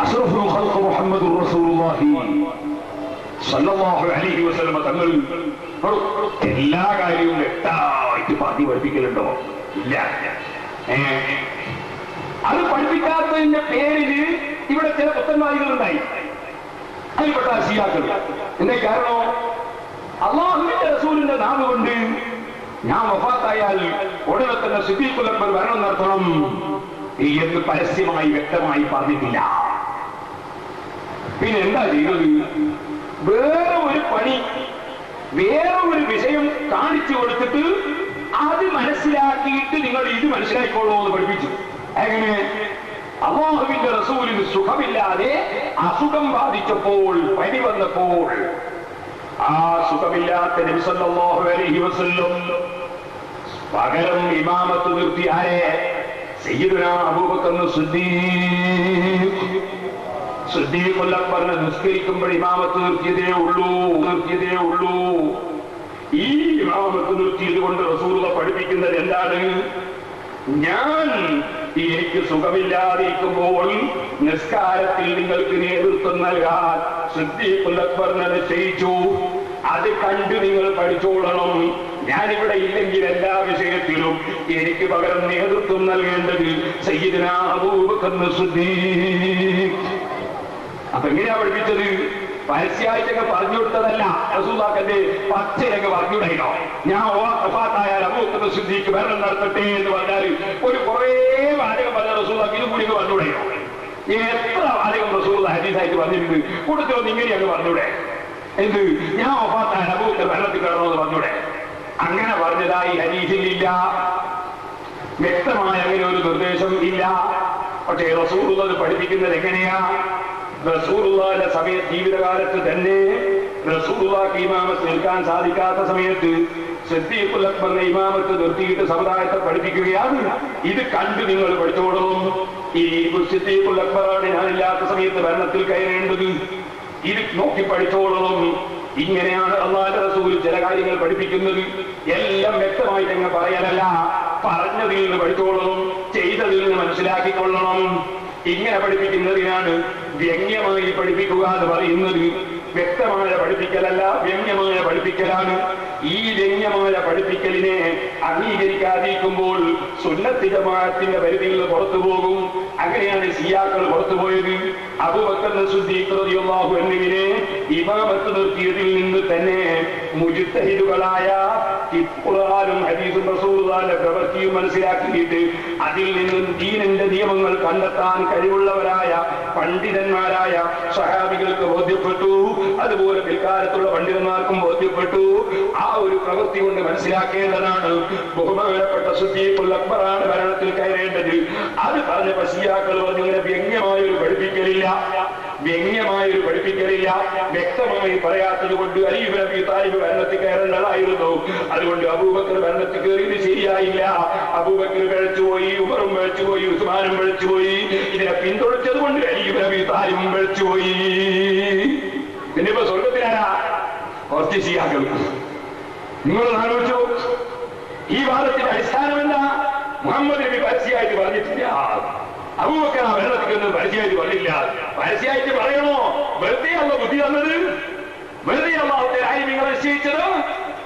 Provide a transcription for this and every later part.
അഷ്റഫുൽ ഖൽഖ് മുഹമ്മദുർ റസൂലുള്ളാഹി സല്ലല്ലാഹു അലൈഹി വസല്ലം തങ്ങൾ എല്ലാ കാര്യവും വ്യക്തമായിട്ട് പറഞ്ഞു പഠിപ്പിക്കലുണ്ടോ? ഇല്ല. അത് പഠിപ്പിക്കാത്തതിന്റെ പേരിൽ ഇവിടെ ചില പുത്തന്മാരികൾ ഉണ്ടായി അതിൽപ്പെട്ട ഷിയാക്കൾ എന്റെ കാരണം? അള്ളാഹുവിന്റെ റസൂലിന്റെ നാമം കൊണ്ട് ഞാൻ വഫാത്തായാൽ ഉടനെ തന്നെ സിദ്ദീഖുലക്ബർ വരണം നടത്തണം എന്ന് പരസ്യമായി വ്യക്തമായി പറഞ്ഞിട്ടില്ല. പിന്നെ എന്താ ചെയ്തത്? വേറെ ഒരു പണി വേറെ ഒരു വിഷയം കാണിച്ചു കൊടുത്തിട്ട് അത് മനസ്സിലാക്കിയിട്ട് നിങ്ങൾ ഇത് മനസ്സിലാക്കിക്കോളൂ എന്ന് പഠിപ്പിച്ചു. എങ്ങനെ? അള്ളാഹുവിന്റെ റസൂലിന് സുഖമില്ലാതെ അസുഖം ബാധിച്ചപ്പോൾ പനി വന്നപ്പോൾ. ആ സുഖമില്ലാത്ത നബി സല്ലല്ലാഹു അലൈഹി വസല്ലം പകരം ഇമാമത്ത് നിർത്തി ആരെ? സയ്യിദുനാ അബൂബക്കർ സിദ്ദീഖ്. അക്ബറിനെ നിസ്കരിക്കുമ്പോൾ ഇമാമത്ത് നിർത്തിയതേ ഉള്ളൂ നിർത്തിയതേ ഉള്ളൂ. ഈ ഇമാമത്ത് നിർത്തിയത് കൊണ്ട് റസൂലുള്ള പഠിപ്പിക്കുന്നത് എന്താണ്? ഞാൻ എനിക്ക് സുഖമില്ലാതിരിക്കുമ്പോൾ നിസ്കാരത്തിൽ നിങ്ങൾക്ക് നേതൃത്വം നൽകാൻ അക്ബറിനെ നിശ്ചയിച്ചു. അത് കണ്ട് നിങ്ങൾ പഠിച്ചോളണം. ഞാനിവിടെ ഇല്ലെങ്കിൽ എല്ലാ വിഷയത്തിലും എനിക്ക് പകരം നേതൃത്വം നൽകേണ്ടത് സയ്യിദിനാ അബൂബക്കർ സിദ്ദീഖ്. അപ്പൊ എങ്ങനെയാ പഠിപ്പിച്ചത്? പരസ്യമായിട്ടൊക്കെ പറഞ്ഞു കൊടുത്തതല്ല. റസൂദാക്കന്റെ പച്ചയൊക്കെ പറഞ്ഞുടയോ ഞാൻ ഒഫാത്തായാൽ അബൂക്കത്തെ ശുദ്ധിക്ക് ഭരണം നടത്തട്ടെ എന്ന് പറഞ്ഞാൽ ഒരു കുറേ വാചകം പറഞ്ഞ റസൂദാക്ക് ഇത് കൂടി പറഞ്ഞു ഈ എത്ര വാചകം റസൂല ഹദീസായിട്ട് പറഞ്ഞിട്ടുണ്ട്? കൊടുത്തോ ഇങ്ങനെയൊക്കെ പറഞ്ഞൂടെ എന്ത്? ഞാൻ ഒഫാത്തായാൽ അബൂക്കർ ഭരണത്തിൽ കയറണമെന്ന് പറഞ്ഞൂടെ അങ്ങനെ പറഞ്ഞതായി ഹരീസിലില്ല വ്യക്തമായ അങ്ങനെ ഒരു നിർദ്ദേശം ഇല്ല. പക്ഷേ റസൂറുള്ളത് പഠിപ്പിക്കുന്നത് എങ്ങനെയാ? റസൂറുള്ളാന്റെ സമയ ജീവിതകാലത്ത് തന്നെ റസൂറുള്ളാക്ക് ഇമാമത്ത് നിൽക്കാൻ സാധിക്കാത്ത സമയത്ത് സിദ്ദീഖുൽ ഇമാമത്ത് നിർത്തിയിട്ട് സമുദായത്തെ പഠിപ്പിക്കുകയാണ്. ഇത് കണ്ട് നിങ്ങൾ പഠിച്ചോളും ഈ സിദ്ദീഖുൽ അക്ബറാണ് ഞാനില്ലാത്ത സമയത്ത് ഭരണത്തിൽ കയറേണ്ടത്. ഇത് നോക്കി പഠിച്ചോളും ഇങ്ങനെയാണ് അള്ളാഹ് റസൂൽ ചില കാര്യങ്ങൾ പഠിപ്പിക്കുന്നത്. എല്ലാം വ്യക്തമായിട്ട് അങ്ങ് പറയാനല്ല പറഞ്ഞതിൽ നിന്ന് പഠിച്ചോളണം ചെയ്തതിൽ നിന്ന് മനസ്സിലാക്കിക്കൊള്ളണം. ഇങ്ങനെ പഠിപ്പിക്കുന്നതിനാണ് വ്യംഗ്യമായി പഠിപ്പിക്കുക എന്ന് പറയുന്നത് വ്യക്തമായ പഠിപ്പിക്കലല്ല വ്യംഗ്യമായ പഠിപ്പിക്കലാണ്. ഈ വ്യംഗ്യമായ പഠിപ്പിക്കലിനെ അംഗീകരിക്കാതിരിക്കുമ്പോൾ സുന്നത്തി ജമാഅത്തിന്റെ പരിധിയിൽ നിന്ന് പുറത്തു പോകും. അങ്ങനെയാണ് സിയാക്കൾ പുറത്തു പോയത്. അബുബക്കറിന്റെ റളിയല്ലാഹു അൻഹുവിനെ ഇമാമത്ത് നിർത്തിയതിൽ നിന്ന് തന്നെ മുജിത്തഹിദുകളായ ഖുർആനും ഹരീസും റസൂറുകാരുടെ പ്രവൃത്തിയും മനസ്സിലാക്കിയിട്ട് അതിൽ നിന്നും ദീനന്റെ നിയമങ്ങൾ കണ്ടെത്താൻ കഴിവുള്ളവരായ പണ്ഡിതന്മാരായ സഹാബികൾക്ക് ബോധ്യപ്പെട്ടു. അതുപോലെ പിൽക്കാലത്തുള്ള പണ്ഡിതന്മാർക്കും ബോധ്യപ്പെട്ടു. ആ ഒരു പ്രവൃത്തി കൊണ്ട് മനസ്സിലാക്കേണ്ടതാണ് ബഹുമാനപ്പെട്ട സുദ്ദീഖുൽ അക്ബറാണ് ഭരണത്തിൽ കയറേണ്ടത്. അത് പറഞ്ഞ പസിയാക്കൾ പറഞ്ഞു ഇങ്ങനെ വ്യംഗ്യമായൊരു പഠിപ്പിക്കലില്ല. വ്യംഗ്യമായ ഒരു പഠിപ്പിക്കലില്ല വ്യക്തമായി പറയാത്തത് കൊണ്ട് അലീബ് നബി താലിബ് ഭരണത്തിൽ കയറേണ്ടതായിരുന്നു അതുകൊണ്ട് അബൂബക്കർ ഭരണത്തിൽ കയറിയത് ശരിയായില്ല. അബൂബക്കർ പിഴച്ചുപോയി ഉമറും പിഴച്ചുപോയി ഉസ്മാനും പിഴച്ചുപോയി ഇതിനെ പിന്തുണച്ചത് കൊണ്ട് അലീബ് നബി താലിബും പിഴച്ചുപോയി ഇപ്പൊ സ്വർഗത്തിലാരാ കുറച്ച് ശിയാക്കൾ നിങ്ങൾ ആലോചിച്ചു. ഈ വാദത്തിന്റെ അടിസ്ഥാനം എന്താ മുഹമ്മദ് നബി പരസ്യമായിട്ട് പറഞ്ഞിട്ടില്ല. അബൂബക്കർ വെള്ളത്തിക്കൊന്നും പരസ്യമായിട്ട് പറഞ്ഞില്ല പരസ്യമായിട്ട് പറയണോ? വെറുതെ അല്ല ബുദ്ധി തന്നത് വെറുതെ അല്ലാത്ത കാര്യം നിങ്ങൾ നിശ്ചയിച്ചത്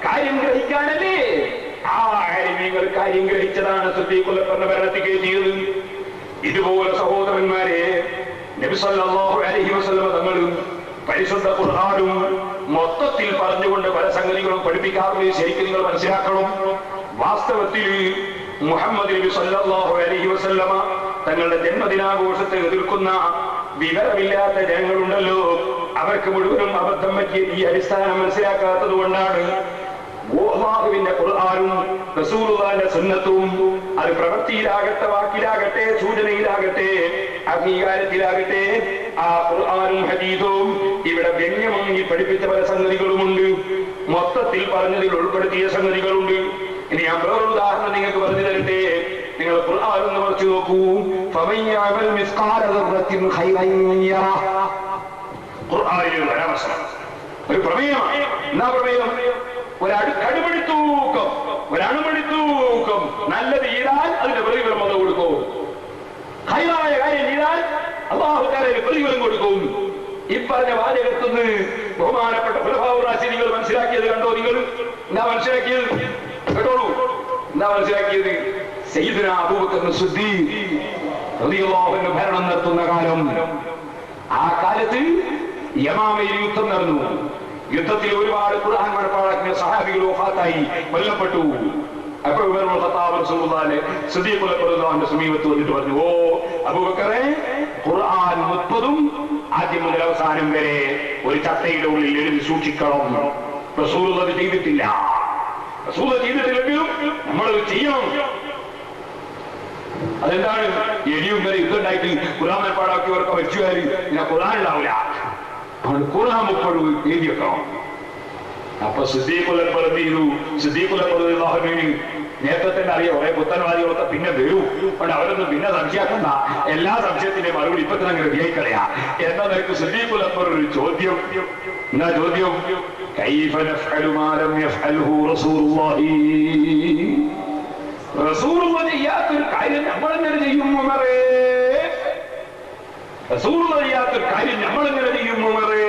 കാര്യം ഗ്രഹിക്കാനല്ലേ? ആ ആര്യങ്ങൾ കാര്യം ഗ്രഹിച്ചതാണ് ശ്രദ്ധിക്കൊല്ലപ്പെടുന്ന ഭരണത്തിൽ കയറ്റിയത് ഇതുപോലെ സഹോദരന്മാരെ നബി സല്ലല്ലാഹു അലൈഹി വസല്ലമ തങ്ങളും പരിശുദ്ധ ഖുർആനും മൊത്തത്തിൽ പറഞ്ഞുകൊണ്ട് പല സംഗതികളും പഠിപ്പിക്കാറുണ്ട്. ശരിക്കും നിങ്ങൾ മനസ്സിലാക്കണം. വാസ്തവത്തിൽ മുഹമ്മദ് നബി സല്ലല്ലാഹു അലൈഹി വസല്ലമ തങ്ങളുടെ ജന്മദിനാഘോഷത്തെ എതിർക്കുന്ന വിവരമില്ലാത്ത ജനങ്ങളുണ്ടല്ലോ. അവർക്ക് മുഴുവനും അബദ്ധം പറ്റിയ ഈ അടിസ്ഥാനം മനസ്സിലാക്കാത്തത് കൊണ്ടാണ് ഗോഹാഹുവിന്റെ റസൂലുള്ളാന്റെ സുന്നത്തും അത് പ്രവൃത്തിയിലാകട്ടെ വാക്കിലാകട്ടെ സൂചനയിലാകട്ടെ അംഗീകാരത്തിലാകട്ടെ ആ ഖുർആാനും ഹദീസും ഇവിടെ വ്യംഗ്യമങ്ങി പഠിപ്പിച്ച പല സംഗതികളുമുണ്ട്. മൊത്തത്തിൽ പറഞ്ഞതിൽ ഉൾപ്പെടുത്തിയ സംഗതികളുണ്ട്. ഇനി ഞാൻ ഉദാഹരണം നിങ്ങൾക്ക് പറഞ്ഞു തരട്ടെ. നിങ്ങൾ ഖുർആൻ ഒന്ന് മറിച്ച് നോക്കൂ. ഖുർആനിൽ പരാമർശം ഒരു പ്രമേയമാണ് എന്നാ പ്രമേയം? ഒരടു കടുമണി തൂക്കം ഒരണുമണി തൂക്കം നല്ലത് ചെയ്താൽ അതിന്റെ പ്രതിഫലം വന്ന് കൊടുക്കൂ. ഹൈറായ കാര്യം ചെയ്താൽ അള്ളാഹു അള്ളാഹുക്കാരെ പ്രതിഫലം കൊടുക്കും. ഇപ്പറഞ്ഞ വാചകത്തുനിന്ന് ബഹുമാനപ്പെട്ട ഫലഭാവറാശിനികൾ മനസ്സിലാക്കിയത് കണ്ടോ നിങ്ങൾ? എന്താ മനസ്സിലാക്കിയത്? കേട്ടോളൂ. എന്താ മനസ്സിലാക്കിയത്? സയ്യിദുന അബൂബക്കർ സിദ്ദീഖ് റളിയല്ലാഹു അൻഹു ഭരണം നടത്തുന്ന കാലം. ആ കാലത്ത് യമാമയിൽ യുദ്ധം നടന്നു. യുദ്ധത്തിൽ ഒരുപാട് ഖുർആൻ മനപ്പാടാക്കിയ സഹാബികൾ വഫാത്തായി കൊല്ലപ്പെട്ടു. റളിയല്ലാഹുവിന്റെ സമീപത്ത് വന്നിട്ട് പറഞ്ഞു ഓ അബൂബക്കറെ ഖുർആൻ മുപ്പതും ആദ്യം മുതൽ അവസാനം വരെ ഒരു ചട്ടയുടെ ഉള്ളിൽ എഴുതി സൂക്ഷിക്കണം. റസൂൽ ചെയ്തിട്ടില്ല. റസൂൽ ചെയ്തിട്ടില്ലെങ്കിലും നമ്മളത് ചെയ്യണം. അതെന്താണ്? എലിയും വരെ യുദ്ധമുണ്ടായിട്ട് ഖുറാൻ മനപ്പാടാക്കിയവർക്ക് മരിച്ചുകാരി പിന്നെ ഖുറാൻ ഉണ്ടാവില്ല ഖുറാൻ മുപ്പത് എഴുതി അപ്പൊ സിദ്ദീഖുലൻ പറഞ്ഞു ചെയ്തു? സിദ്ദീഖുലൻ നേരത്തെ തന്നെ അറിയാം കുറെ പുത്തൻവാദികളൊക്കെ പിന്നെ വരൂ. അവിടെ അവരൊന്നും പിന്നെ സംശയാക്കുന്ന എല്ലാ സംശയത്തിന്റെ മറുപടി ഇപ്പൊ തന്നെ അങ്ങനെ എന്നാ നിനക്ക് സിദ്ദീഖുലപ്പർ ഒരു ചോദ്യം. എന്നാ ചോദ്യം? കൈഫ നഫ്അലു റസൂറുള്ള ചെയ്യാത്തൊരു കാര്യം നമ്മൾ എങ്ങനെ ചെയ്യും ഉമറേ? റസൂറുള്ള ചെയ്യാത്തൊരു കാര്യം നമ്മൾ എങ്ങനെ ചെയ്യും ഉമറേ?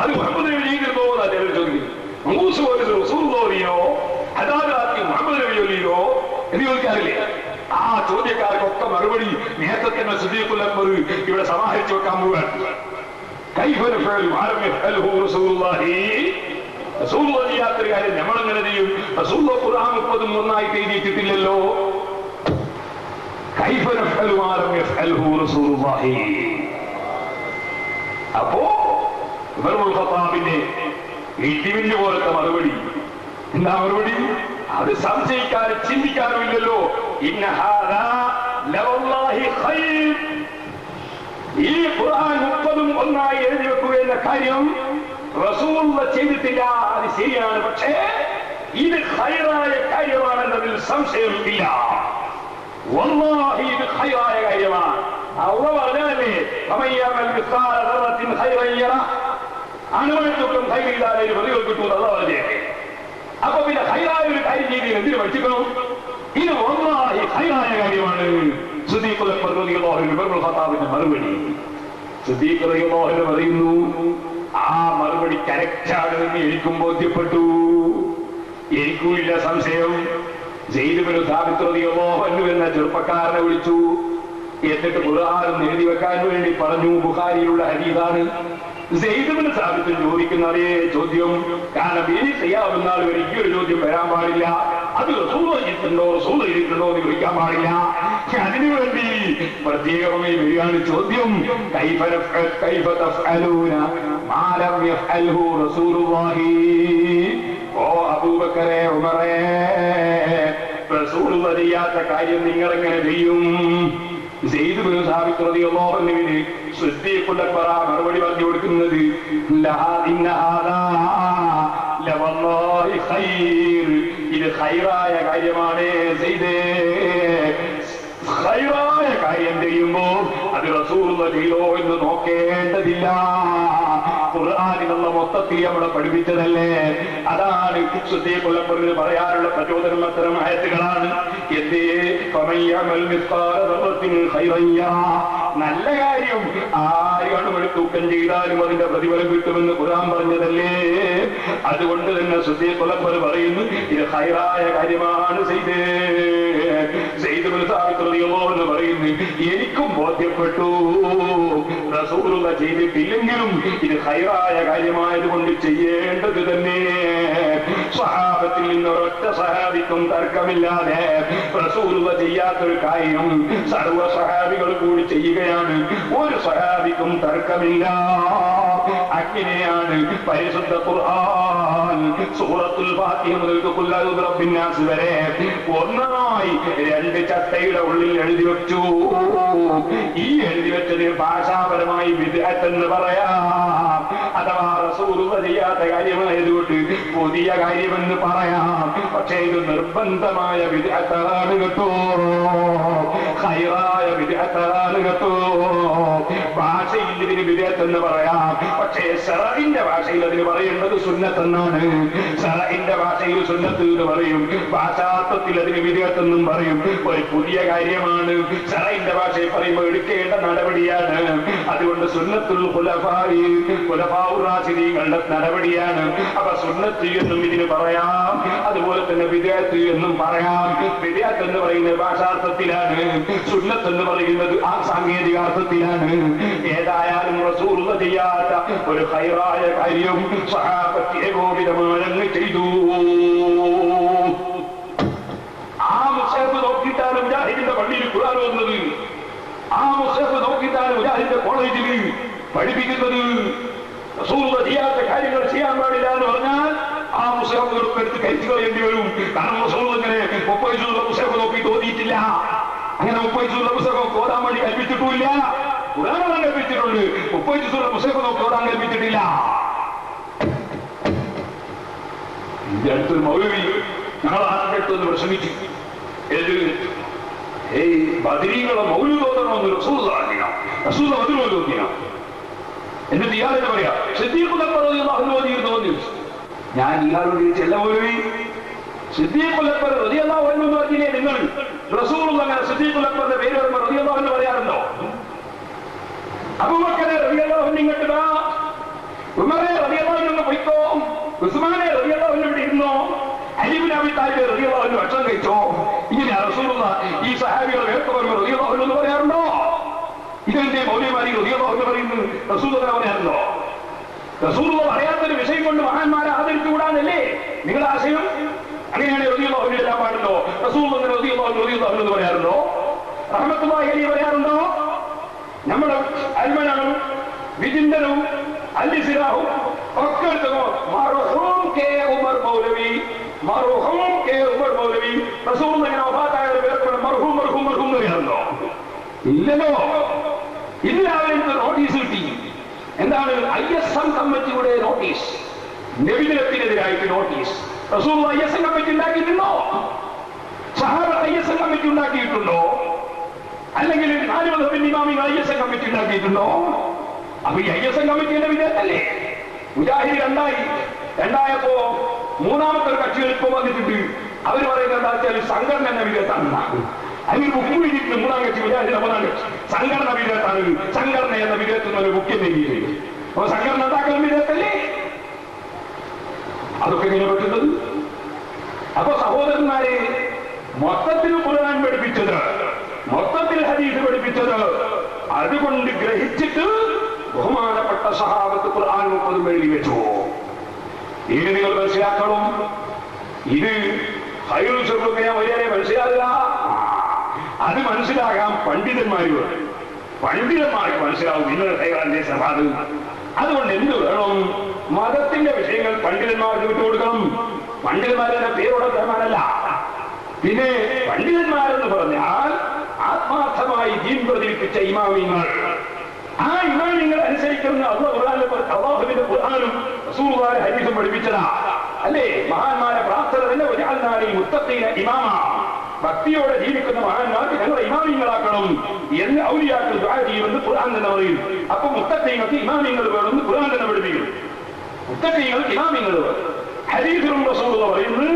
അത് മുഹമ്മദ് നബി ചെയ്തിരുന്നോ എന്നാ ചിലർ ചോദിക്കുന്നു. മൂസ് പോലീസ് റസൂറുള്ളവരെയോ ഹദാദാക്കി മുഹമ്മദ് നബി ജോലിയോ എന്ന് ചോദിക്കാറില്ലേ? ആ ചോദ്യക്കാർക്കൊക്കെ മറുപടി നേരത്തെ തന്നെ സുദീഖുൽ അക്ബർ ഇവിടെ സമാഹരിച്ചു വെക്കാൻ പോവാൻ കൈഫൽ ഫഅൽ മാലം ഹു റസൂലുള്ളാഹി? റസൂലുള്ളാഹി റസൂൽ ഖുർആൻ മുപ്പതും ഒന്നായിട്ട് എഴുതിയിട്ടില്ലല്ലോ അപ്പോ ഖത്താബിന്റെ ഇടിവിന്റെ പോലത്തെ മറുപടി. എന്താ മറുപടി? അത് സംശയിക്കാൻ ചിന്തിക്കാനും ഇല്ലല്ലോ ഇന്ന ഹാദാ ലവല്ലാഹി ഖൈർ. ഈ ഖുർആൻ മുപ്പതും ഒന്നായി എഴുതി വെക്കുക എന്ന കാര്യം റസൂള്ള ചെയ്തിട്ടില്ല. അത് ശരിയാണ്. പക്ഷേ ഇത് ഹൈറായ കാര്യമാണെന്നതിൽ സംശയമില്ല. വല്ലാഹി ഇത് ഹൈറായ കാര്യമാണ്. അവ പറഞ്ഞാലേ അണുവഴുത്തുക്കം ഹൈറില്ലാതെ പ്രതികൾ കിട്ടും അല്ല പറഞ്ഞേ. അപ്പൊ പിന്നെ ഹൈറായ ഒരു കാര്യം ചെയ്ത് എന്തിനു പഠിച്ചിക്കണം ഇത് വല്ലാഹി ഹൈറായ കാര്യമാണ്. സുദീഖുൽ ഖത്താബിന്റെ മറുപടി. സുദീഖ് പറയുന്നു ആ മറുപടി കറക്റ്റാണ് എന്ന് എനിക്കും ബോധ്യപ്പെട്ടു. എനിക്കും ഇല്ല സംശയം ജയിലുബിന് സ്ഥാപിത്രതിയോഹന്നു എന്ന ചെറുപ്പക്കാരനെ വിളിച്ചു. എന്നിട്ട് ഖുർആാനും എഴുതി വെക്കാൻ വേണ്ടി പറഞ്ഞു. ബുഹാരിയിലുള്ള ഹരീതാണ് സെയ്തുബിന് സ്ഥാപിത്തും ചോദിക്കുന്ന അതേ ചോദ്യം. കാരണം ഇനി ചെയ്യാവുന്ന ആൾ വരെ ഒരു ചോദ്യം വരാൻ പാടില്ല. അത് റസൂൽ ചെയ്തിട്ടുണ്ടോ എന്ന് ചോദിക്കാൻ പാടില്ല. അതിനുവേണ്ടി പ്രത്യേകമായി വരികയാണ് ചോദ്യം. ഓ അബൂബക്കറെ ഉമറേ റസൂൽ ചെയ്യാത്ത കാര്യം നിങ്ങൾ എങ്ങനെ ചെയ്യും മറുപടി പറഞ്ഞു കൊടുക്കുന്നത് ഇത് ഹൈറായ കാര്യമാണ് കാര്യം ചെയ്യുമ്പോ അത് റസൂർ ചെയ്യോ എന്ന് നോക്കേണ്ടതില്ല. ഖുർആാനിലുള്ള മൊത്തത്തിൽ അവിടെ പഠിപ്പിച്ചതല്ലേ? അതാണ് ശുദ്ധീകൊല്ലപ്പെടുന്നത് പറയാനുള്ള പ്രചോദനം അത്തരം ആയത്തുകളാണ്. എന്തേ. നല്ല കാര്യം. ആരാണ് വെളുത്തൂക്കം ചെയ്താലും അതിന്റെ പ്രതിഫലം കിട്ടുമെന്ന് ഖുർആൻ പറഞ്ഞതല്ലേ? അതുകൊണ്ട് തന്നെ ശുദ്ധീകൊല്ലപ്പത് പറയുന്നു ഇത് ഹൈറായ കാര്യമാണ് ചെയ്തേ അൻഹു പറയുന്നു എനിക്കും ബോധ്യപ്പെട്ടു. റസൂറുക ചെയ്തിട്ടില്ലെങ്കിലും ഇത് ഹൈറായ കാര്യമായതുകൊണ്ട് ചെയ്യേണ്ടത് തന്നെ. സ്വഹാബത്തിൽ നിന്ന് ഒരൊറ്റ സഹാബിക്കും തർക്കമില്ലാതെ റസൂറുക ചെയ്യാത്തൊരു കാര്യം സർവ സഹാബികൾ കൂടി ചെയ്യുകയാണ്. ഒരു സഹാബിക്കും തർക്കമില്ല. അങ്ങനെയാണ് പരിശുദ്ധ ഖുർആൻ സൂറത്തുൽ ഫാത്തിഹ മുതൽ ഖുൽ അഊദു ബിറബ്ബിന്നാസ് വരെ ഒന്നായി രണ്ട് ചട്ടയുടെ ഉള്ളിൽ എഴുതി വെച്ചു. ഈ എഴുതി വെച്ചതിന് ഭാഷാപരമായി വിദ്യാർത്ഥി എന്ന് പറയാം. അഥവാ റസൂലുള്ള ചെയ്യാത്ത കാര്യമായതുകൊണ്ട് പുതിയ കാര്യമെന്ന് പറയാം. പക്ഷേ ഇത് നിർബന്ധമായ വിദ്യാർത്ഥാണ് കേട്ടോ. ഹൈറായ വിദ്യാർത്ഥാണ് കേട്ടോ. ഭാഷയിൽ ഇതിന് വിവേത്ത് എന്ന് പറയാം. പക്ഷേ ഷറഇന്റെ ഭാഷയിൽ അതിന് പറയേണ്ടത് സുന്നത്ത് എന്നാണ് ഷറഇന്റെ ഭാഷയിൽ സുന്നത്ത് എന്ന് പറയും. ഭാഷാർത്ഥത്തിൽ അതിന് എന്നും പറയും. ഒരു പുതിയ കാര്യമാണ്. ഷറഇന്റെ ഭാഷയിൽ പറയുമ്പോൾ എടുക്കേണ്ട നടപടിയാണ്. അതുകൊണ്ട് സുന്നത്തുൽ കുലഫായി റാഷിദീങ്ങളുടെ നടപടിയാണ്. അപ്പൊ സുന്നത്ത് എന്നും ഇതിന് പറയാം. അതുപോലെ തന്നെ വിദേഹത്ത് എന്നും പറയാം. വിദേഹത്ത് എന്ന് പറയുന്നത് ഭാഷാർത്ഥത്തിലാണ്. സുന്നത്ത് എന്ന് പറയുന്നത് ആ സാങ്കേതികാർത്ഥത്തിലാണ്. ഏതായാലും റസൂൽ ചെയ്യാത്ത ഒരു ഹൈറായ കാര്യം സഹാബത്ത് ഏകോപിതമാനങ്ങ് ചെയ്തു. ആ മുസേഫ് നോക്കിയിട്ടാണ് മുജാഹിദിന്റെ പള്ളിയിൽ ഖുർആൻ വന്നത്. ആ മുസേഫ് നോക്കിയിട്ടാണ് മുജാഹിദിന്റെ കോളേജിൽ പഠിപ്പിക്കുന്നത്. റസൂൽ ചെയ്യാത്ത കാര്യങ്ങൾ ചെയ്യാൻ പാടില്ല എന്ന് പറഞ്ഞാൽ ആ മുസേഫുകളൊക്കെ എടുത്ത് കഴിച്ചു കളയേണ്ടി വരും. കാരണം റസൂൽ ഇങ്ങനെ മുപ്പത് മുസേഫ് നോക്കി തോന്നിയിട്ടില്ല അങ്ങനെ മുപ്പത് പുസ്തകം ഓടാൻ വേണ്ടി കൽപ്പിച്ചിട്ടുമില്ല. ഖുർആനാണ് കൽപ്പിച്ചിട്ടുണ്ട് മുപ്പതിച്ചുള്ള പുസ്തകം നോക്കി ഓടാൻ കൽപ്പിച്ചിട്ടില്ല എന്റെ അടുത്തൊരു മൗലവി ഞങ്ങൾ ആരുടെ അടുത്തൊന്ന് പ്രസംഗിച്ചു ഏത് ഏയ് ബദിരീങ്ങളെ മൗലു തോന്നണമെന്ന് റസൂൽ അറിയണം റസൂൽ അതിനോ തോന്നിയ എന്നിട്ട് ഇയാളെ പറയാ സിദ്ദീഖുലപ്പറോദിയിരുന്നു ചോദിച്ചു. ഞാൻ ഇയാളോട് ചോദിച്ചു എല്ലാ മൗലവി. എന്ന് പറഞ്ഞില്ലേ നിങ്ങൾ? റസൂൽ അങ്ങനെ സിദ്ദീഖുലപ്പറിന്റെ പേര് പറയുമ്പോൾ പറയാറുണ്ടോ? അബൂബക്കറെ റതിയല്ലാഹു ഇങ്ങോട്ട് വാ. ഉമറെ റതിയല്ലാഹു ഒന്ന് പോയിക്കോ ഉസ്മാനെ റതിയല്ലാഹു ഇവിടെ ഇരുന്നോ. അലിബിൻ അബി താലിബ് റതിയല്ലാഹു ഭക്ഷണം ഇങ്ങനെ റസൂലുള്ള ഈ സഹാബികളെ വേർത്ത് പറയുമ്പോൾ റതിയല്ലാഹു എന്ന് പറയാറുണ്ടോ? ഇതെന്റെ മൗലിമാരി റതിയല്ലാഹു എന്ന് പറയുന്നത് റസൂലുള്ള പറയാറുണ്ടോ? റസൂലുള്ള പറയാത്തൊരു വിഷയം കൊണ്ട് മഹാന്മാരെ ആദരിച്ചുകൂടാന്നല്ലേ നിങ്ങളുടെ ആശയം? അങ്ങനെയാണ് റതിയല്ലാഹു എല്ലാം പാടുണ്ടോ? റസൂൽ അങ്ങനെ റതിയല്ലാഹു റതിയല്ലാഹു എന്ന് പറയാറുണ്ടോ? റഹ്മത്തുള്ളാഹി പറയാറുണ്ടോ? നമ്മുടെ അൽമനകളും വിചിന്തനവും അല്ലിസിറാവും ഒക്കെ എടുത്തോ മറുഹോം കെ ഉമർ മൗലവി മറുഹോം കെ ഉമർ മൗലവി. റസൂൽ ഇങ്ങനെ പേർക്കുള്ള മർഹൂം മർഹൂം മർഹൂം എന്ന് ഇല്ലല്ലോ. എല്ലാവരും നോട്ടീസ് കിട്ടി. എന്താണ് ഐ എസ് എം കമ്മിറ്റിയുടെ notice നബിദിനത്തിനെതിരായിട്ട് notice Rasool I S M committee ഉണ്ടാക്കിയിട്ടുണ്ടോ? സഹാബ ഐ എസ് എം കമ്മിറ്റി ഉണ്ടാക്കിയിട്ടുണ്ടോ? അല്ലെങ്കിൽ നാല് മതത്തിന്റെ ഐ എസ് എ കമ്മിറ്റി ഉണ്ടാക്കിയിട്ടുണ്ടോ? അപ്പൊ ഈ ഐ എസ് എ കമ്മിറ്റിയുടെ വിധേയത്തല്ലേ മുജാഹിദ് രണ്ടായി. രണ്ടായപ്പോ മൂന്നാമത്തെ ഒരു കക്ഷികൾ ഇപ്പൊ വന്നിട്ടുണ്ട്. അവർ പറയുന്നത് എന്താ വെച്ചാൽ സംഘടന എന്ന വിധേയത്താണ് അതിന് ബുക്ക് എഴുതിയിട്ട് മൂന്നാം കക്ഷി മുജാഹിദ് കക്ഷി. സംഘടന വിധേയത്താണ്. സംഘടന എന്ന വിധേയത്തിൽ ഒരു മുഖ്യം നൽകിയത് അപ്പൊ സംഘടന ഉണ്ടാക്കുന്ന വിധേയത്തല്ലേ? അതൊക്കെ ഇങ്ങനെ പറ്റുന്നത്? അപ്പൊ സഹോദരന്മാരെ മൊത്തത്തിൽ ഖുർആൻ പഠിപ്പിച്ചത് ഹദീസ് പഠിപ്പിച്ചത് അതുകൊണ്ട് ഗ്രഹിച്ചിട്ട് ബഹുമാനപ്പെട്ട സഹാബത്ത് ഖുർആൻ എഴുതി വെച്ചു. ഇനി നിങ്ങൾ മനസ്സിലാക്കണം. ഇത് ഹൈറു വലിയ മനസ്സിലാകുക അത് മനസ്സിലാകാൻ പണ്ഡിതന്മാര് പണ്ഡിതന്മാർക്ക് മനസ്സിലാവും ഇന്നലെ ഹൈറാന്റെ സഭാത് അതുകൊണ്ട് എന്ത് വേണം? മതത്തിന്റെ വിഷയങ്ങൾ പണ്ഡിതന്മാർക്ക് വിട്ടുകൊടുക്കണം പണ്ഡിതന്മാരുടെ പേരോടെ തരമാനല്ല പിന്നെ പണ്ഡിതന്മാരെന്ന് പറഞ്ഞാൽ ആത്മാർത്ഥമായി ദീൻ പ്രചരിപ്പിച്ച ഇമാമിങ്ങൾ ആ ഇമാമിങ്ങൾ അനുസരിക്കുന്ന അള്ളാഹുവിന്റെ ഖുർആാനും റസൂലുള്ളാഹിന്റെ ഹദീസും പഠിപ്പിച്ചതാ. അല്ലേ? മഹാന്മാരെ പ്രാർത്ഥന തന്നെ ഒരാളിനാണ് ഈ മുത്തത്തീന ഇമാമ. ഭക്തിയോടെ ജീവിക്കുന്ന മഹാന്മാർക്ക് ഞങ്ങളെ ഇമാമിങ്ങളാക്കണം എന്ന് ഔലിയാക്കൾ ചെയ്യുമെന്ന് ഖുർആൻ തന്നെ പറയും. അപ്പൊ മുത്തത്തീങ്ങൾക്ക് ഇമാമിങ്ങൾ വേണമെന്ന് ഖുർആൻ തന്നെ പഠിപ്പിക്കും. മുത്തത്തീങ്ങൾക്ക് ഇമാമിങ്ങൾ വേണം. ഹരീഫിലും റസൂലുള്ള പറയുന്നത്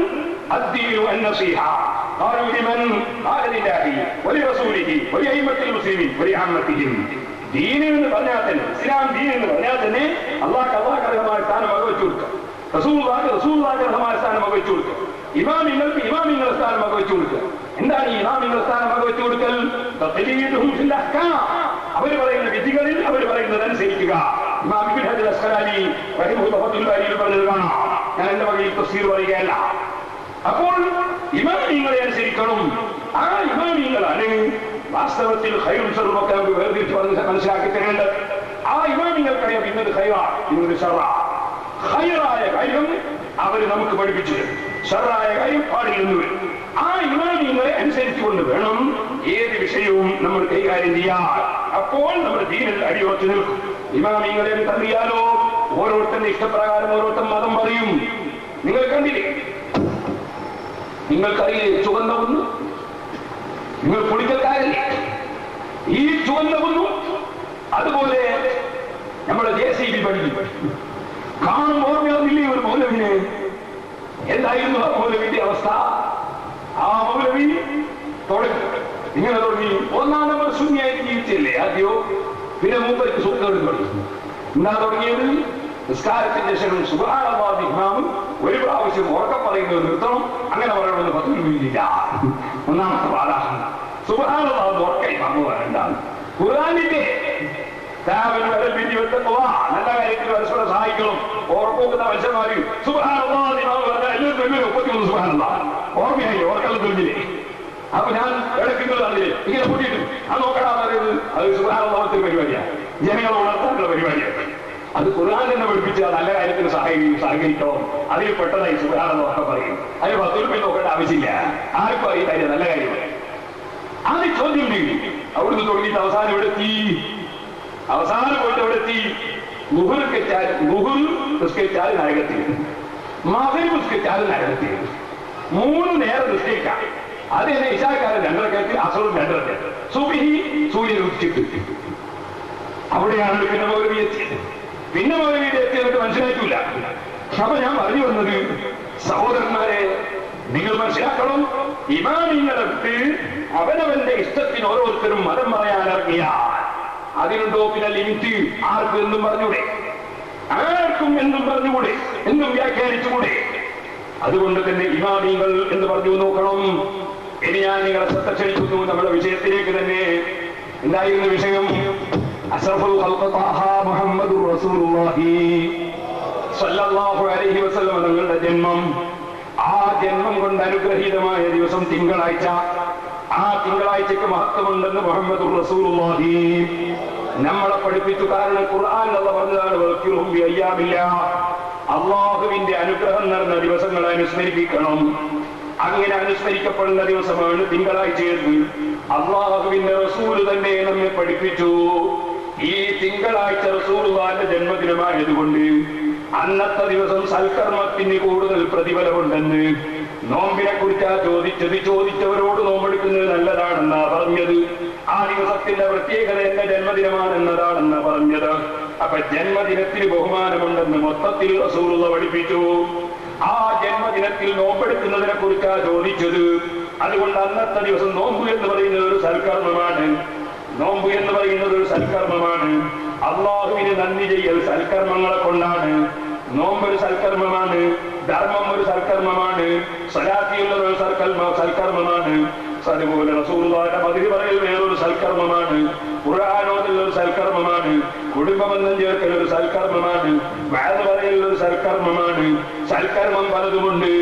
അദ്ദീനു അന്നസീഹ قالوا لمن قال لله ولرسوله ولأئمة المسلمين ولعامتهم ദീൻ എന്ന് പറഞ്ഞാൽ തന്നെ ഇസ്ലാം ദീൻ എന്ന് പറഞ്ഞാൽ തന്നെ അള്ളാഹ് അള്ളാഹ് അർഹമായ സ്ഥാനം വകവെച്ചു കൊടുക്കുക റസൂൽക്ക് റസൂൽക്ക് അർഹമായ സ്ഥാനം വകവെച്ചു കൊടുക്കുക ഇമാമിങ്ങൾക്ക് ഇമാമിങ്ങളുടെ സ്ഥാനം വകവെച്ചു കൊടുക്കുക എന്താണ് ഈ ഇമാമിങ്ങളുടെ സ്ഥാനം വകവെച്ചു കൊടുക്കൽ തഖ്ലീദുഹും ഫിൽ അഹ്കാം. അവർ പറയുന്ന വിധികളിൽ അവർ പറയുന്നത് അനുസരിക്കുക ഇമാം ഇബ്നു ഹജർ അസ്ഖലാനി റഹിമഹുല്ലാഹു ഫത്തുൽ ബാരിയിൽ പറഞ്ഞത് കാണാം ഞാൻ എന്റെ വകയിൽ തഫ്സീർ പറയുകയല്ല അപ്പോൾ ഇമാമിങ്ങളെ അനുസരിക്കണം. ആ ഇമാമിങ്ങളാണ് വാസ്തവത്തിൽ ഹൈറും ചെറുമൊക്കെ നമുക്ക് വേർതിരിച്ച് പറഞ്ഞ് മനസ്സിലാക്കി തരേണ്ടത്. ആ ഇമാമിങ്ങൾക്കറിയാം ഇന്നത് ഹൈറാ ഇന്നത് ഷറ. ഹൈറായ കാര്യം അവർ നമുക്ക് പഠിപ്പിച്ചു ഷറായ കാര്യം പാടില്ലെന്ന് വരും. ആ ഇമാമിങ്ങളെ അനുസരിച്ചുകൊണ്ട് വേണം ഏത് വിഷയവും നമ്മൾ കൈകാര്യം ചെയ്യാൻ. അപ്പോൾ നമ്മുടെ ദീനിൽ അടിയുറച്ചു നിൽക്കും. ഇമാമിങ്ങളെ തള്ളിയാലോ? ഓരോരുത്തരുടെ ഇഷ്ടപ്രകാരം ഓരോരുത്തർ മതം പറയും. നിങ്ങൾ കണ്ടില്ലേ? നിങ്ങൾക്കറിയില്ലേ ചുവന്ന കുന്നു? നിങ്ങൾ കുടിക്കൽക്കാരല്ലേ ഈ ചുവന്ന കുന്നു അതുപോലെ നമ്മുടെ ജെ സി ബി പഠിക്കും. കാണുമ്പോൾ ഓർമ്മയൊന്നില്ലേ ഒരു മൗലവിനെ? എന്തായിരുന്നു ആ മൗലവിന്റെ അവസ്ഥ? ആ മൗലവി തുടങ്ങി. ഇങ്ങനെ തുടങ്ങി. ഒന്നാം നമ്പർ ശൂന്യായിട്ട് ജീവിച്ചില്ലേ ആദ്യോ? പിന്നെ മൂപ്പർക്ക് സുഖം തുടങ്ങി. എന്താ തുടങ്ങിയത്? നിസ്കാരത്തിന്റെ ശേഷം സുഖാണവാദി ഇമാമും ഒരു പ്രാവശ്യം ഉറക്കം പറയുന്നത് നിർത്തണം. അങ്ങനെ പറയണമെന്ന് പത്തൊന്നുമില്ല ഒന്നാമത്തെ ബാധ സുഖാണവാദം ഉറക്കം ഇമാമ് വരണ്ടാണ്. ഖുറാനിന്റെ നല്ല കാര്യത്തിൽ പരസ്പരം സഹായിക്കണം. ഓർമ്മോക്കുന്ന മനുഷ്യന്മാരും ഒപ്പത്തിമൂന്ന് സുഖാണല്ല ഓർമ്മയായി ഓർക്കല്ല തെളിഞ്ഞില്ലേ? അപ്പൊ ഞാൻ ഇടയ്ക്കുന്നത് അതിലെ ഇങ്ങനെ കൂട്ടിയിട്ട് അത് നോക്കടാ പറയുന്നത് അത് സുഖാനുഭവത്തിന്റെ പരിപാടിയാണ് ജനങ്ങളെ ഉണർത്താനുള്ള പരിപാടിയാണ് അത് ഖുർആൻ തന്നെ പഠിപ്പിച്ച് നല്ല കാര്യത്തിന് സഹായി സഹകരിക്കണം. അതിൽ പെട്ടെന്ന് പെട്ടതായി സുഖാണെന്നൊക്കെ പറയും. അതിന് പത്ത് രൂപ നോക്കേണ്ട ആവശ്യമില്ല. ആർക്കും ഈ കാര്യം നല്ല കാര്യമാണ്. അത് ചോദ്യം ചെയ്യും അവിടുന്ന് തുടങ്ങിയിട്ട് അവസാനം ഇവിടെ എത്തി. അവസാനം പോയിട്ട് അവിടെ എത്തി. മുഹുർ കെച്ചാൽ മുഹുർ നിസ്കരിച്ചാൽ നരകത്തിൽ. മകൻ നിസ്കരിച്ചാൽ നരകത്തിൽ. മൂന്ന് നേരം നിസ്കരിക്കാം. അത് തന്നെ ഇശാക്കാരൻ കേട്ടി അസറും രണ്ടരക്കത്ത് സുബിഹി സൂര്യൻ ഉച്ചിട്ട് അവിടെയാണ് പിന്നെ മൗലവി എത്തിയത്. പിന്നെ മൗലവിയുടെ എത്തിയത് മനസ്സിലാക്കില്ല അപ്പൊ ഞാൻ പറഞ്ഞു വന്നത് സഹോദരന്മാരെ നിങ്ങൾ മനസ്സിലാക്കണം ഇമാമിങ്ങളെ അവനവന്റെ ഇഷ്ടത്തിന് ഓരോരുത്തരും മതം പറയാൻ ഇറങ്ങിയാൽ അതിനുണ്ടോ പിന്നെ ലിമിറ്റ്? ആർക്കും എന്നും പറഞ്ഞൂടെ ആർക്കും എന്നും പറഞ്ഞുകൂടെ? എന്നും വ്യാഖ്യാനിച്ചുകൂടെ? അതുകൊണ്ട് തന്നെ ഇമാമിങ്ങൾ എന്ന് പറഞ്ഞു നോക്കണം. ഇനി ഞാൻ നിങ്ങളെ ശ്രദ്ധ ക്ഷണിക്കുന്നു നമ്മുടെ വിഷയത്തിലേക്ക് തന്നെ എന്തായിരുന്നു വിഷയം? അസഫുൽ മുഹമ്മദ് റസൂലുള്ളാഹി. സ്വല്ലല്ലാഹു അലൈഹി തങ്ങളുടെ ജന്മം. ആ ജന്മം കൊണ്ട് അനുഗ്രഹീതമായ ദിവസം തിങ്കളാഴ്ച. ആ തിങ്കളാഴ്ചക്ക് മഹത്വമുണ്ടെന്ന് മുഹമ്മദ് റസൂലുള്ളാഹി. നമ്മളെ പഠിപ്പിച്ചു കാരണം ഖുർആൻ അല്ല പറഞ്ഞതാണ് അയ്യാമില്ല അള്ളാഹുവിന്റെ അനുഗ്രഹം നടന്ന ദിവസങ്ങളെ അനുസ്മരിപ്പിക്കണം. അങ്ങനെ അനുസ്മരിക്കപ്പെടുന്ന ദിവസമാണ് തിങ്കളാഴ്ച എന്ന് അള്ളാഹുവിന്റെ റസൂൽ തന്നെ നമ്മെ പഠിപ്പിച്ചു. ഈ തിങ്കളാഴ്ച റസൂലുള്ളാന്റെ ജന്മദിനമായതുകൊണ്ട് അന്നത്തെ ദിവസം സൽക്കർമ്മത്തിന് കൂടുതൽ പ്രതിഫലമുണ്ടെന്ന് നോമ്പിനെ കുറിച്ചാ ചോദിച്ചത്. ചോദിച്ചവരോട് നോമ്പെടുക്കുന്നത് നല്ലതാണെന്നാ പറഞ്ഞത്. ആ ദിവസത്തിന്റെ പ്രത്യേകത എന്റെ ജന്മദിനമാണെന്നതാണെന്നാ പറഞ്ഞത്. അപ്പൊ ജന്മദിനത്തിന് ബഹുമാനമുണ്ടെന്ന് മൊത്തത്തിൽ അസൂറുള്ള പഠിപ്പിച്ചു. ആ ജന്മദിനത്തിൽ നോമ്പെടുക്കുന്നതിനെ കുറിച്ചാ ചോദിച്ചത്. അതുകൊണ്ട് അന്നത്തെ ദിവസം നോമ്പ് എന്ന് പറയുന്നത് ഒരു സൽക്കർമ്മമാണ്. നോമ്പ് എന്ന് പറയുന്നത് ഒരു സൽക്കർമ്മമാണ്. അള്ളാഹുവിന് നന്ദി ചെയ്യൽ സൽക്കർമ്മങ്ങളെ കൊണ്ടാണ് സൽക്കർമ്മമാണ് ധർമ്മം ഒരു സൽക്കർമ്മമാണ് സലാത്തിയുള്ള ഒരു സൽക്കർമ്മ സൽക്കർമ്മമാണ് അതുപോലെ റസൂലുള്ളാഹിന്റെ മതിരി പറയൽ വേറൊരു സൽക്കർമ്മമാണ് ഖുർആാനോദൽ ഒരു സൽക്കർമ്മമാണ് കുടുംബബന്ധം ചേർക്കൽ ഒരു സൽക്കർമ്മമാണ് വയത് പറയൽ ഒരു സൽക്കർമ്മമാണ് സൽക്കർമ്മം പലതുമുണ്ട്.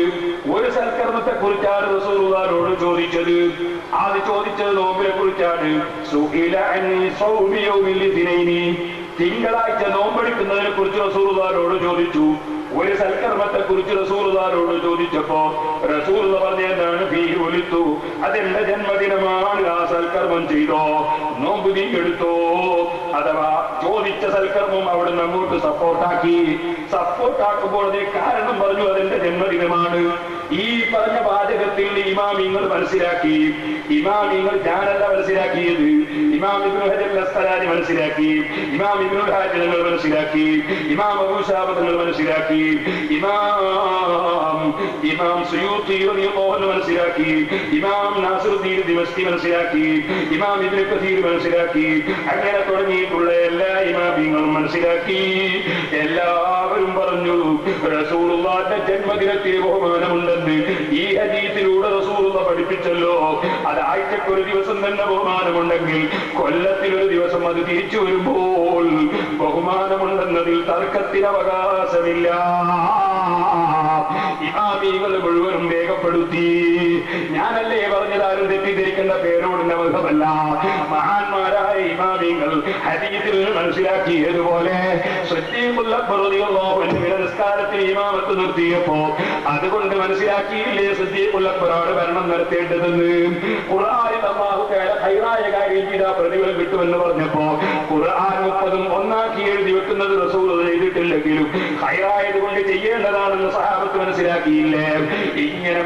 ഒരു സൽക്കർമ്മത്തെ കുറിച്ചാണ് റസൂലുള്ളാഹിനോട് ചോദിച്ചത്. ആദ്യം ചോദിച്ചത് നോമ്പിനെ കുറിച്ചാണ്. തിങ്കളാഴ്ച നോമ്പെടുക്കുന്നതിനെ കുറിച്ച് റസൂലുള്ളാഹിനോട് ചോദിച്ചു. ഒരു സൽക്കർമ്മത്തെ കുറിച്ച് റസൂർദാരോട് ചോദിച്ചപ്പോ റസൂർ പറഞ്ഞ എന്താണ്? ഫീ ഒലിത്തു അതെന്റെ ജന്മദിനമാണ്? ആ സൽക്കർമ്മം ചെയ്തോ? നോമ്പ് നീ എടുത്തോ? അഥവാ ചോദിച്ച സൽക്കർമ്മം അവിടുന്ന് അങ്ങോട്ട് സപ്പോർട്ടാക്കി സപ്പോർട്ടാക്കുമ്പോൾ അതേ കാരണം പറഞ്ഞു അതെന്റെ ജന്മദിനമാണ്? ഈ പറഞ്ഞ വാചകത്തിൽ ഇമാമിങ്ങൾ മനസ്സിലാക്കി. ഇമാമിങ്ങൾ ഞാനല്ല മനസ്സിലാക്കിയത്. ഇമാം മനസ്സിലാക്കി. ഇമാം മനസ്സിലാക്കി. ഇമാം തങ്ങൾ മനസ്സിലാക്കി. ഇമാം ഇമാം സുയൂത്തി മോഹൻ മനസ്സിലാക്കി. ഇമാം നാസുദ്ദീൻ ദിവസ്തി മനസ്സിലാക്കി. ഇമാം ഇബ്നു മനസ്സിലാക്കി. അങ്ങനെ തുടങ്ങിയിട്ടുള്ള എല്ലാ ഇമാമിങ്ങളും മനസ്സിലാക്കി. എല്ലാവരും പറഞ്ഞു റസൂലുള്ളാഹിന്റെ ജന്മദിനത്തിന് ബഹുമാനമുണ്ടെന്ന് ഈ ഹദീസിലൂടെ റസൂലുള്ള പഠിപ്പിച്ചല്ലോ. അത് ആഴ്ചക്ക് ഒരു ദിവസം തന്നെ ബഹുമാനമുണ്ടെങ്കിൽ കൊല്ലത്തിൽ ഒരു ദിവസം അത് തിരിച്ചു വരുമ്പോൾ ബഹുമാനമുണ്ടെന്നതിൽ തർക്കത്തിന് അവകാശമില്ല. ഇമാമികൾ മുഴുവനും രേഖപ്പെടുത്തി. ഞാനല്ലേ പറഞ്ഞത്? ആരും തെറ്റിദ്ധരിക്കേണ്ട പേരോടുള്ള ബന്ധമല്ല. മഹാന്മാരായ ഇമാമിങ്ങൾ ഹദീസിൽ മനസ്സിലാക്കിയതുപോലെ നിസ്കാരത്തിൽ ഇമാമത്ത് നിർത്തിയപ്പോ അതുകൊണ്ട് മനസ്സിലാക്കിയില്ലേ സദ്യക്കുള്ളപ്പോഴാണ് ഭരണം നടത്തേണ്ടതെന്ന്? ഹൈറായ കാര്യം ചെയ്താ കിട്ടുമെന്ന് പറഞ്ഞപ്പോ ഖുർആൻ മുപ്പതും ഒന്നാക്കി എഴുതി വെക്കുന്നത് റസൂൽ ചെയ്തിട്ടില്ലെങ്കിലും ഹൈറായത് കൊണ്ട് ചെയ്യേണ്ടതാണെന്ന് സഹാബത്ത് മനസ്സിലാക്കിയില്ലേ? ഇങ്ങനെ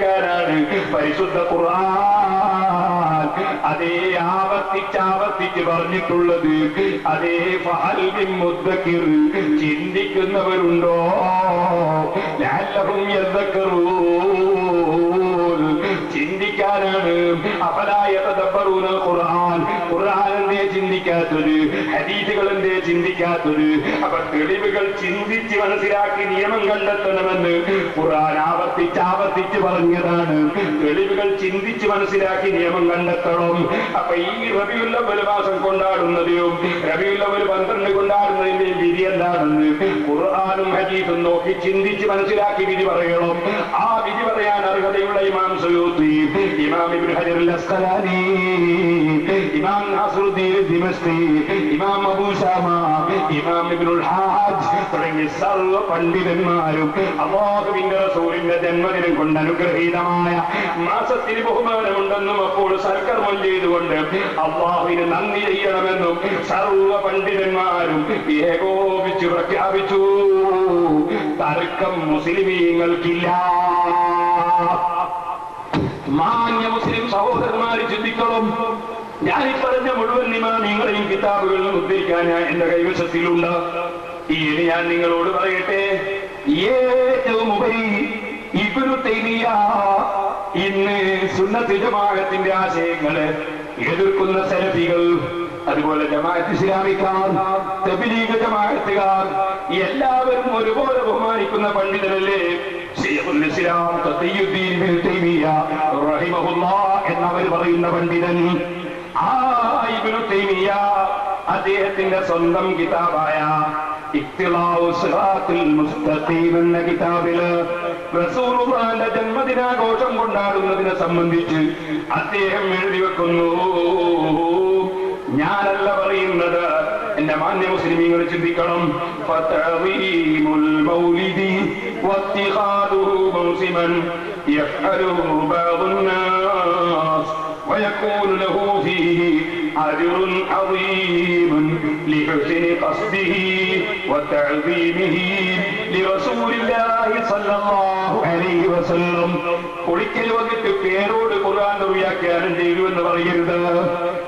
മനസ്സിലാക്കിയെടുക്കാനാണ് പരിശുദ്ധ ഖുർആൻ അതേ ആവർത്തിച്ച് ആവർത്തിച്ച് പറഞ്ഞിട്ടുള്ളത് അതേ ഫഹൽബിൻ മുദ്ദക്കിർ ചിന്തിക്കുന്നവരുണ്ടോ? ലാലഹും യദ്ദക്കറൂൻ. ചിന്തിക്കാനാണ് തദബ്ബറൂന ഖുർആൻ. ഖുർആൻ എന്തേ ചിന്തിക്കാത്തത്? ഹദീസുകൾ എന്തേ ചിന്തിക്കാത്തത് അപ്പൊ തെളിവുകൾ ചിന്തിച്ച് മനസ്സിലാക്കി നിയമം കണ്ടെത്തണമെന്ന് ഖുറാൻ ആവർത്തിച്ച് ആവർത്തിച്ച് പറഞ്ഞതാണ്. തെളിവുകൾ ചിന്തിച്ച് മനസ്സിലാക്കി നിയമം കണ്ടെത്തണം. അപ്പൊ ഈ റബിയുല്ലവൽ മാസം കൊണ്ടാടുന്നതിനും റബിയുല്ലവൽ പന്ത്രണ്ട് കൊണ്ടാടുന്നതിന്റെയും വിധി എന്താണെന്ന് ഖുർആാനും ഹദീസും നോക്കി ചിന്തിച്ച് മനസ്സിലാക്കി വിധി പറയണം. ആ വിധി പറയാൻ അർഹതയുള്ള ഇമാം സുയൂത്തി ഇമാം ഇബ്നു ഹജർ ഇമാം നാസറുദ്ദീൻ ദിമസ്തി ഇമാം അബൂ തുടങ്ങിയ സർവ പണ്ഡിതന്മാരും അള്ളാഹുവിന്റെ റസൂലിന്റെ ജന്മദിനം കൊണ്ട് അനുഗ്രഹീതമായ മാസത്തിന് ബഹുമാനമുണ്ടെന്നും അപ്പോൾ സർക്കർമ്മം ചെയ്തുകൊണ്ട് അള്ളാഹുവിന് നന്ദി ചെയ്യണമെന്നും സർവ പണ്ഡിതന്മാരും ഏകോപിച്ചു പ്രഖ്യാപിച്ചു. തർക്കം മുസ്ലിമീങ്ങൾക്കില്ല. മാന്യ മുസ്ലിം സഹോദരന്മാർ ചിന്തിക്കണം. ഞാൻ ഈ പറഞ്ഞ മുഴുവൻ നിമാമിങ്ങളെയും കിതാബുകളിലും ഉദ്ധരിക്കാൻ ഞാൻ എന്റെ കൈവശത്തിലുണ്ട് ഇനി ഞാൻ നിങ്ങളോട് പറയട്ടെ? ഏറ്റവും ഉപരി ഇബിനു തൈമിയ ഇന്ന് സുന്നത്ത് ജമാഅത്തിന്റെ ആശയങ്ങളെ എതിർക്കുന്ന സെലഫികൾ അതുപോലെ ജമാഅത്ത് ഇസ്ലാമിക്കാർ തബ്ലീഗ് ജമാഅത്തുകാർ എല്ലാവരും ഒരുപോലെ ബഹുമാനിക്കുന്ന പണ്ഡിതരല്ലേ ഇസ്ലാം എന്നവർ പറയുന്ന പണ്ഡിതൻ. ആ ഇബ്നു തൈമിയ അദ്ദേഹത്തിന്റെ സ്വന്തം കിതാബായ എന്ന കിതാബിൽ റസൂലുള്ളാഹിന്റെ ജന്മദിനാഘോഷം കൊണ്ടാടുന്നതിനെ സംബന്ധിച്ച് അദ്ദേഹം എഴുതി വെക്കുന്നു. ഞാനല്ല പറയുന്നത് എന്റെ മാന്യ മുസ്ലിമീങ്ങൾ ചിന്തിക്കണം. മൗലിദി വത്തിഖാദുഹു മൗസിമൻ യഫ്അലുഹു ബഅദുൻ നാസ് ويكون له فيه أجر عظيم لحسن قصده وتعظيمه لرسول الله صلى الله വസല്ലം ഒരിക്കൽ വന്നിട്ട് പേരോട് ഖുർആൻ ദുർവ്യാഖ്യാനം ചെയ്തു എന്ന് പറയരുത്.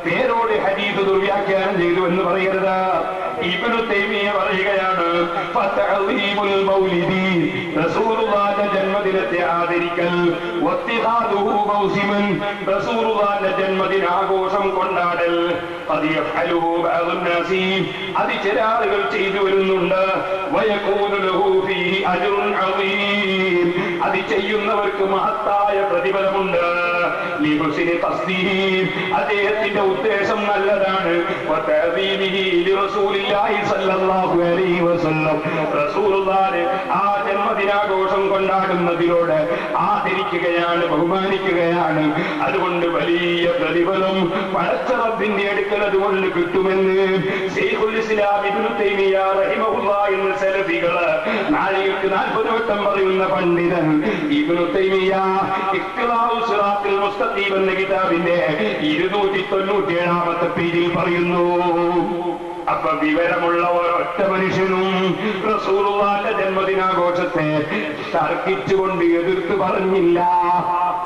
പേരോട് ഹദീസ് ദുർവ്യാഖ്യാനം ചെയ്തു എന്ന് പറയരുത്. ഇബ്നു തൈമിയ പറയുകയാണ് ഫതഅദീമുൽ മൗലിദി റസൂലുള്ളാഹി ജന്മദിനത്തെ ആദരിക്കൽ. വത്തിഹാദുഹു മൗസിമൻ. റസൂലുള്ളാഹി ജന്മദിന ആഘോഷം കൊണ്ടാടൽ. അത് യഫ്അലുഹു ബഅദുൻ നാസി. അത് ചില ആളുകൾ ചെയ്തു വരുന്നുണ്ട്. വയകൂനു ലഹു ഫീഹി അജ്റുൻ അദീം. അത് ചെയ്യുന്നവർക്ക് മഹത്തായ പ്രതിഫലമുണ്ട്. അദ്ദേഹത്തിന്റെ ഉദ്ദേശം നല്ലതാണ്. അലൈഹി വസല്ലം. റസൂലുള്ളാഹി ആ ജന്മദിനാഘോഷം കൊണ്ടാടുന്നതിലൂടെ ആദരിക്കുകയാണ് ബഹുമാനിക്കുകയാണ്. അതുകൊണ്ട് വലിയ പ്രതിഫലം പടച്ചറബിന്റെ അടുക്കൽ അതുകൊണ്ട് കിട്ടുമെന്ന് എന്ന സെലഫികൾ നാളേക്ക് നാൽപ്പത് വട്ടം പറയുന്ന പണ്ഡിതൻ എന്ന കിതാബിന്റെ ഇരുന്നൂറ്റി തൊണ്ണൂറ്റി ഏഴാമത്തെ പേജിൽ പറയുന്നു. അപ്പൊ വിവരമുള്ള ഒരൊറ്റ മനുഷ്യനും റസൂറുവാന്റെ ജന്മദിനാഘോഷത്തെ തർക്കിച്ചുകൊണ്ട് എതിർത്ത് പറഞ്ഞില്ല.